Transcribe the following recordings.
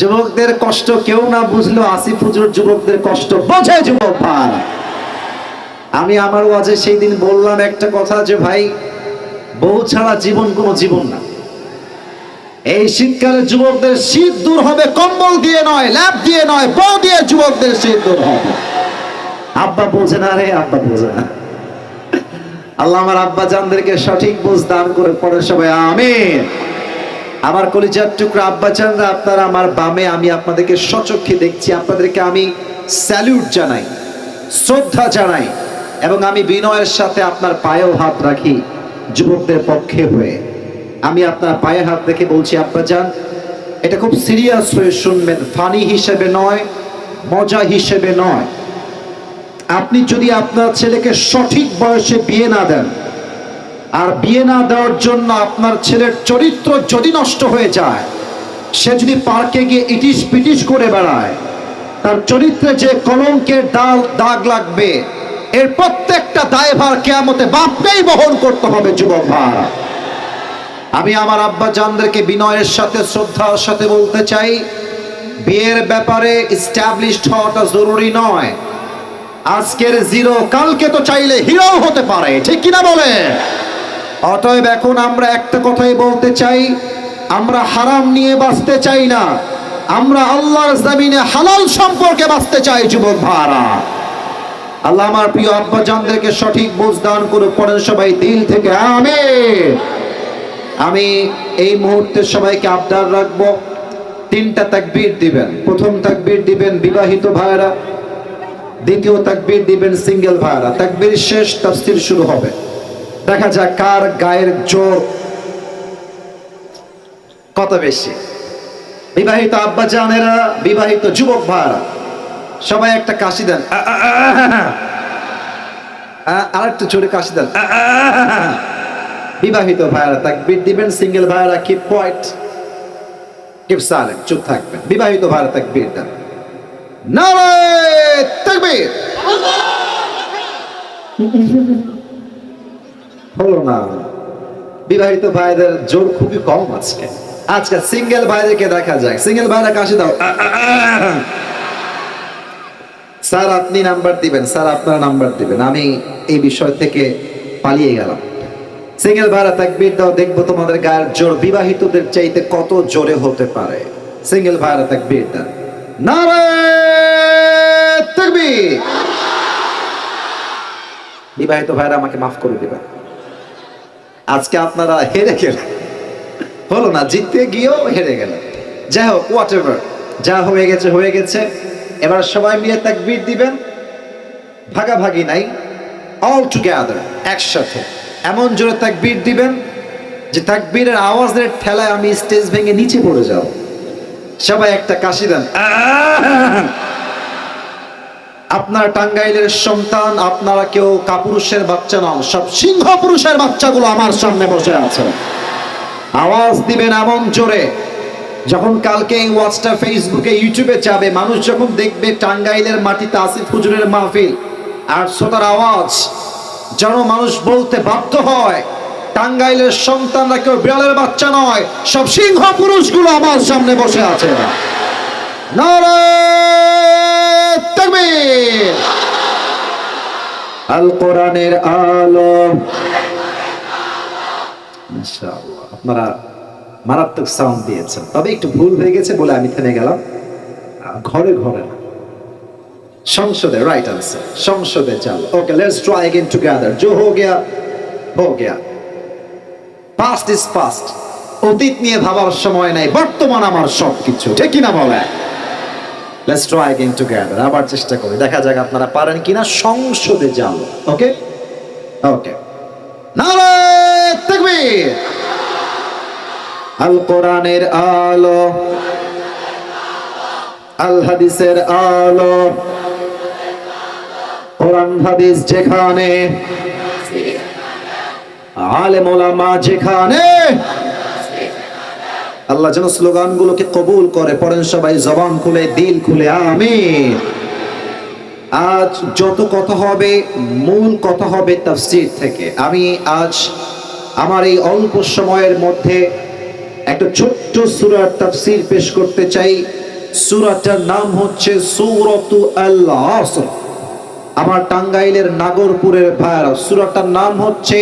যুবকদের কষ্ট কেউ না বুঝলো, আসিফ হুজুর যুবকদের কষ্ট বোঝে যুবক ভাই। আমি আমার ওয়াজে সেই দিন বললাম একটা কথা যে, ভাই, বউ ছাড়া জীবন কোনো জীবন না। এই শীতকালে যুবকদের শীত দূর হবে, কম্বল দিয়ে নয়, ল্যাপ দিয়ে নয়, বউ দিয়ে যুবকদের শীত দূর হবে। আব্বা বোঝে না রে, আব্বা বোঝে না। আল্লাহ আমার আব্বা জানদেরকে সঠিক বুঝ দান করে পড়ে সবাই, আমিন। আমার কলিজার টুকরা আব্বা চানরা আপনারা আমার বামে, আমি আপনাদেরকে সচক্ষে দেখছি, আপনাদেরকে আমি স্যালিউট জানাই, শ্রদ্ধা জানাই, এবং আমি বিনয়ের সাথে আপনার পায়েও হাত রাখি, যুবকদের পক্ষে হয়ে। আমি আপনার পায়ে হাত রেখে বলছি, আব্বা যান এটা খুব সিরিয়াস হয়ে শুনবেন, ফানি হিসেবে নয়, মজা হিসেবে নয়। আপনি যদি আপনার ছেলেকে সঠিক বয়সে বিয়ে না দেন আর বিয়ে না দেওয়ার জন্য আপনার ছেলের চরিত্র যদি নষ্ট হয়ে যায়, সে যদি পার্কে গিয়ে ইটিস পিটিস করে বেড়ায়, তার চরিত্রে যে কলঙ্কের ডাল দাগ লাগবে, এর প্রত্যেকটা দায়ভার কেয়ামতে বাপকেই বহন করতে হবে, যুবক ভাই আমি আমার আব্বা জানদেরকে বিনয়ের সাথে, শ্রদ্ধার সাথে বলতে চাই, বিয়ের ব্যাপারে ইস্টাবলিশড হওয়াটা জরুরি নয়। আজকের জিরো, কালকে তো চাইলে হিরো হতে পারে, ঠিক কিনা বলে? অতএব এখন আমরা একটা কথাই বলতে চাই, আমরা হারাম নিয়ে বাঁচতে চাই না, আমরা আল্লাহর জমিনে হালাল সম্পর্কে বাঁচতে চাই, যুবক ভাড়া আল্লাহ আমার প্রিয় আব্বা জানদেরকে সঠিক বোঝ দান করে পড়েন সবাই দিল থেকে আমি আমি এই মুহূর্তে সবাইকে আবদার রাখব, তিনটা তাকবীর দিবেন। প্রথম তাকবীর দিবেন বিবাহিত ভাইরা, দ্বিতীয় তাকবীর দিবেন সিঙ্গেল ভাইরা। তাকবীর শেষ, তাফসীর শুরু হবে। দেখা যাক কার গায়ের জোর কত বেশি। বিবাহিত আব্বা জানেরা বিবাহিত যুবক ভাইরা সবাই একটা কাশি দেন। আর একটু জোরে কাশি দেন। বিবাহিত ভাইরা তাকবীর দিবেন সিঙ্গেল ভাইরা কিপ পয়েন্ট কিপ সাইলেন্ট চুপ থাকবেন। বিবাহিত ভাইরা তাকবীর দেন। নারায়ে তাকবীর! হলো না। বিবাহিত ভাইদের জোর খুবই কম আজকে। আজকে সিঙ্গেল ভাইদেরকে দেখা যায়। সিঙ্গেল ভাইরা কাশি দাও। স্যার, আপনি নাম্বার দিবেন। স্যার, আপনার নাম্বার দিবেন। আমি এই বিষয় থেকে পালিয়ে গেলাম। সিঙ্গেল ভাইরা তাকবীর দাও, দেখব তোমাদের গায়ের জোর। বিবাহিতদের চাইতে কত জোরে হতে পারে। সিঙ্গেল ভাইরা তাকবীর দেন। নারায়ে তাকবীর! বিবাহিত ভাইরা আমাকে মাফ করে দিবেন। আজকে আপনারা হেরে গেলেন। হলো না, জিততে গিয়েও হেরে গেলেন। যাই হোক হোয়াট এভার যা হয়ে গেছে হয়ে গেছে। এবার সবাই মিলে তাকবীর দিবেন। ভাগাভাগি নাই। অল টুগেদার একসাথে। এমন জোরে তাকবীর দিবেন যে তাকবীরের আওয়াজের ঠেলায় আমি স্টেজ ভেঙে নিচে পড়ে যাব। সবাই একটা কাশি দেন। আপনার টাঙ্গাইলের সন্তান, আপনারা কেউ কাপুরুষের বাচ্চা নন, সব সিংহ পুরুষের বাচ্চাগুলো আমার সামনে বসে আছে। আওয়াজ দিবেন এমন জোরে, যখন কালকে এই ওয়াচটা ফেসবুকে ইউটিউবে যাবে, মানুষ যখন দেখবে টাঙ্গাইলের মাটিতে আসিফ হুজুরের মাহফিল, আর শ্রোতার আওয়াজ, যেন মানুষ বলতে বাধ্য হয়, টাঙ্গাইলের সন্তানরা কেউ বিড়ালের বাচ্চা নয়, সব সিংহ পুরুষগুলো আমার সামনে বসে আছে। নারায়ে তাকবীর আল কোরআনের আলো মাশাআল্লাহ আপনারা মারাত্মক সাউন্ড দিয়েছেন তবে একটু ভুল হয়ে গেছে বলে আমি থেমে গেলাম আহ, ঘরে ঘরে না সংসদে রাইট আনসার সংসদে চাল okay let's try again together जो हो गया हो गया পাস্ট ইজ পাস্ট অতীত নিয়ে ভাবার সময় নাই বর্তমান আমার সবকিছু ঠিক কিনা বলে লেটস ট্রাই অ্যাগেন টুগেদার আবার চেষ্টা করি। দেখা যাক আপনারা পারেন কিনা। সংসদে যাও ওকে ওকে নারায় তাকবীর! আল কোরআনের আলো। আল হাদিসের আলো। কোরআন হাদিস যেখানে আলেম ওলামা যেখানে আল্লাহ যেন স্লোগানগুলোকে কবুল করে, পড়েন সবাই, জবান খুলে, দিল খুলে, আমিন। আজ যত কথা হবে, মূল কথা হবে তাফসীর থেকে। আমি আজ আমার এই অল্প সময়ের মধ্যে একটা ছোট্ট সূরার তাফসীর পেশ করতে চাই। সূরাটার নাম হচ্ছে সূরাতু আল আসর আমার টাঙ্গাইলের নাগরপুরের ভাইরা সূরাটার নাম হচ্ছে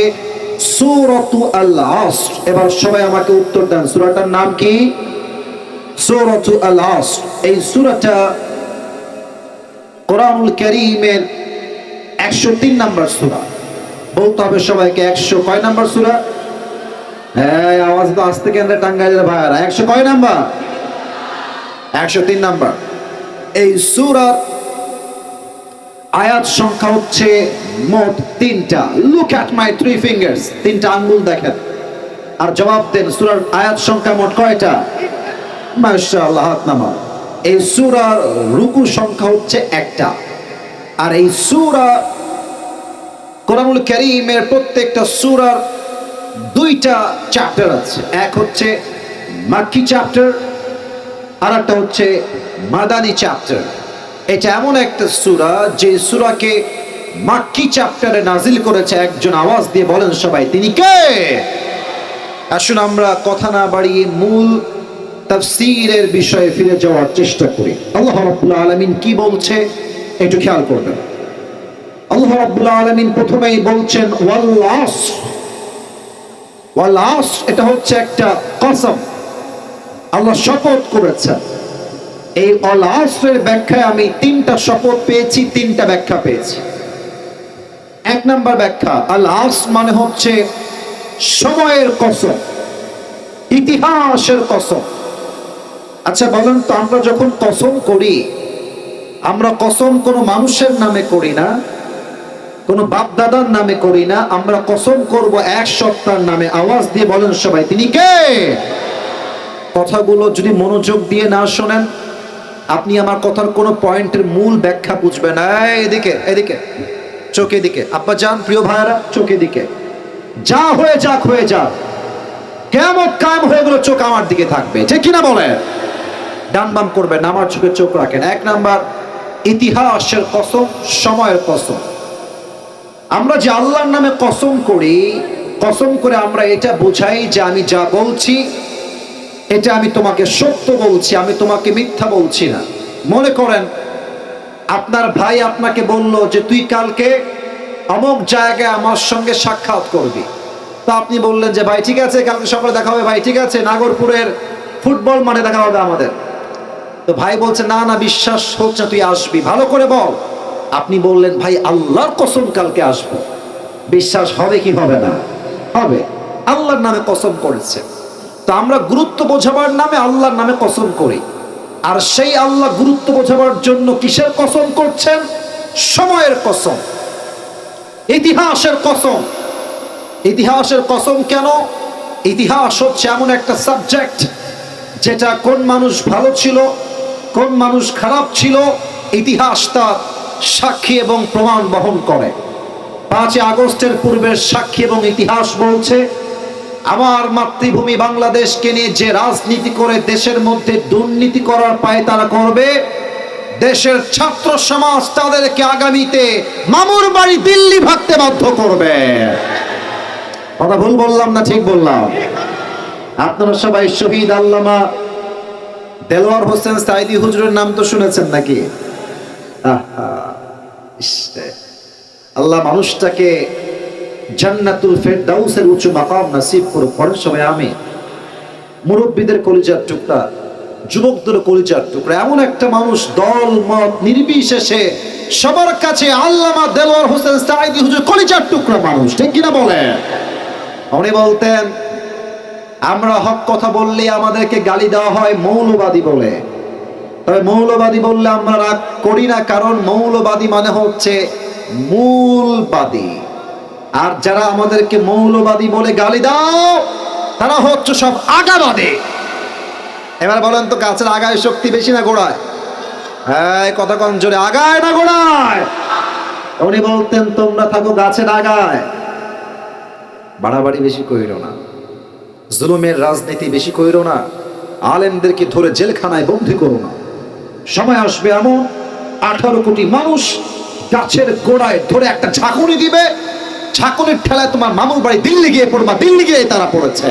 সূরাতু আল এবার সবাই আমাকে উত্তর দেন, সূরাটার নাম কি? সূরাতু আল এই সূরাটা কোরআনুল কারীমের একশো তিন নম্বর সূরা। বলতে হবে সবাইকে, একশো কয় নাম্বার সূরা? হ্যাঁ আওয়াজ তো আসতে কেন্দ্রে টাঙ্গাইলের ভাইরা একশো কয় নাম্বার? একশো তিন নাম্বার। এই সূরার আয়াত সংখ্যা হচ্ছে মোট তিনটা। Look at my three fingers তিনটা আঙ্গুল দেখেন। আর জবাব দেন, সূরার আয়াত সংখ্যা মোট কয়টা? মাশাআল্লাহ নামা এই সূরার রুকু সংখ্যা হচ্ছে একটা। আর এই সুরা কোরআনুল কারীমের প্রত্যেকটা সূরার দুইটা চ্যাপ্টার আছে। এক হচ্ছে মাক্কি চ্যাপ্টার আর একটা হচ্ছে মাদানি চ্যাপ্টার এটা এমন একটা সুরা, যে সূরাকে মাক্কি চ্যাপ্টারে নাজিল করেছে একজন আওয়াজ দিয়ে বলেন সবাই, তিনি কে? আসুন আমরা কথা না বাড়িয়ে মূল তাফসীরের বিষয়ে ফিরে যাওয়ার চেষ্টা করি। আল্লাহ রাব্বুল আলামিন কি বলছে? একটু খেয়াল করবেন। আল্লাহ রাব্বুল আলামিন প্রথমেই বলছেন ওয়াল আসর ওয়াল এটা হচ্ছে একটা কসম। আল্লাহ শপথ করেছেন। এই অল আসরের ব্যাখ্যায় আমি তিনটা শপথ পেয়েছি, তিনটা ব্যাখ্যা পেয়েছি। এক নাম্বার ব্যাখ্যা আল আস মানে হচ্ছে সময়ের কসম, ইতিহাসের কসম। আচ্ছা বলেন তো, আমরা যখন কসম করি, আমরা কসম কোনো মানুষের নামে করি না, কোনো বাপ দাদার নামে করি না, আমরা কসম করব এক সপ্তাহের নামে। আওয়াজ দিয়ে বলেন সবাই, তিনি কে? কথাগুলো যদি মনোযোগ দিয়ে না শোনেন আপনি আমার কথার কোনো পয়েন্টের মূল ব্যাখ্যা বুঝবেন এই, এদিকে এদিকে চোখে দিকে আব্বা যান প্রিয় ভাইরা চোখে দিকে যা হয়ে যাক হয়ে যাক। কেমন কাম হয়ে গেল চোখ আমার দিকে থাকবে। ঠিক কিনা বলে ডান বাম করবেন আমার চোখে চোখ রাখেন। এক নাম্বার ইতিহাসের কসম সময়ের কসম। আমরা যে আল্লাহর নামে কসম করি কসম করে আমরা এটা বোঝাই যে আমি যা বলছি এটা আমি তোমাকে সত্য বলছি, আমি তোমাকে মিথ্যা বলছি না। মনে করেন, আপনার ভাই আপনাকে বলল যে, তুই কালকে অমুক জায়গায় আমার সঙ্গে সাক্ষাৎ করবি। তো আপনি বললেন যে, ভাই, ঠিক আছে, কালকে সকালে দেখা হবে। ভাই, ঠিক আছে, নাগরপুরের ফুটবল মানে দেখা হবে আমাদের। তো ভাই বলছে, না না, বিশ্বাস হচ্ছে তুই আসবি। ভালো করে বল। আপনি বললেন, ভাই, আল্লাহর কসম কালকে আসব। বিশ্বাস হবে কি হবে না? হবে। আল্লাহর নামে কসম করেছে। তো আমরা গুরুত্ব বোঝাবার নামে আল্লাহর নামে কসম করি। আর সেই আল্লাহ গুরুত্ব বোঝাবার জন্য কিসের কসম করছেন? সময়ের কসম। ইতিহাসের কসম। ইতিহাসের কসম কেন? ইতিহাস হচ্ছে এমন একটা সাবজেক্ট, যেটা কোন মানুষ ভালো ছিল, কোন মানুষ খারাপ ছিল, ইতিহাস তার সাক্ষী এবং প্রমাণ বহন করে। পাঁচই আগস্টের পূর্বের সাক্ষী এবং ইতিহাস বলছে আমার মাতৃভূমি বাংলাদেশকে নিয়ে যে রাজনীতি করে দেশের মধ্যে দুর্নীতি করার পায় তারা করবে, দেশের ছাত্র সমাজ তাদেরকে আগামীতে মামুর বাড়ি দিল্লি ভাগতে বাধ্য করবে। কথা ভুল বললাম না ঠিক বললাম? আপনারা সবাই শহীদ আল্লামা দেলোয়ার হোসেন সাইদি হুজুরের নাম তো শুনেছেন নাকি? আল্লাহ মানুষটাকে জান্নাতুল ফেরদাউসের উচ্চ মাকাম নাসিব করে পড়েন সবাই আমি মুরব্বীদের কলিজার টুকরা, যুবকদের কলিজার টুকরা, এমন একটা মানুষ দল, মত, নির্বিশেষে সবার কাছে আল্লামা দেলোয়ার হোসেন সাইদি হুজুর কলিজার টুকরা মানুষ, ঠিক কিনা বলে উনি বলতেন, আমরা হক কথা বললে আমাদেরকে গালি দেওয়া হয় মৌলবাদী বলে। তবে মৌলবাদী বললে আমরা রাগ করি না, কারণ মৌলবাদী মানে হচ্ছে মূলবাদী। আর যারা আমাদেরকে মৌলবাদী বলে গালি দাও, তারা হচ্ছে সব আগাবাদী। এবার বলেন তো গাছের আগায় শক্তি বেশি না গোড়ায়? হ্যাঁ কথা কম জোরে, আগায় না গোড়ায়? উনি বলতেন, তোমরা থাকো গাছের আগায়। বাড়াবাড়ি বেশি কইরো না। জুলুমের রাজনীতি বেশি কইরো না। আলেমদেরকে ধরে জেলখানায় বন্দি করো না। সময় আসবে এমন, আঠারো কোটি মানুষ গাছের গোড়ায় ধরে একটা ঝাঁকুনি দিবে ঝাঁকুনির ঠেলায় তোমার মামুর বাড়ি দিল্লি গিয়ে পড়বা দিল্লি গিয়ে তারা পড়েছে।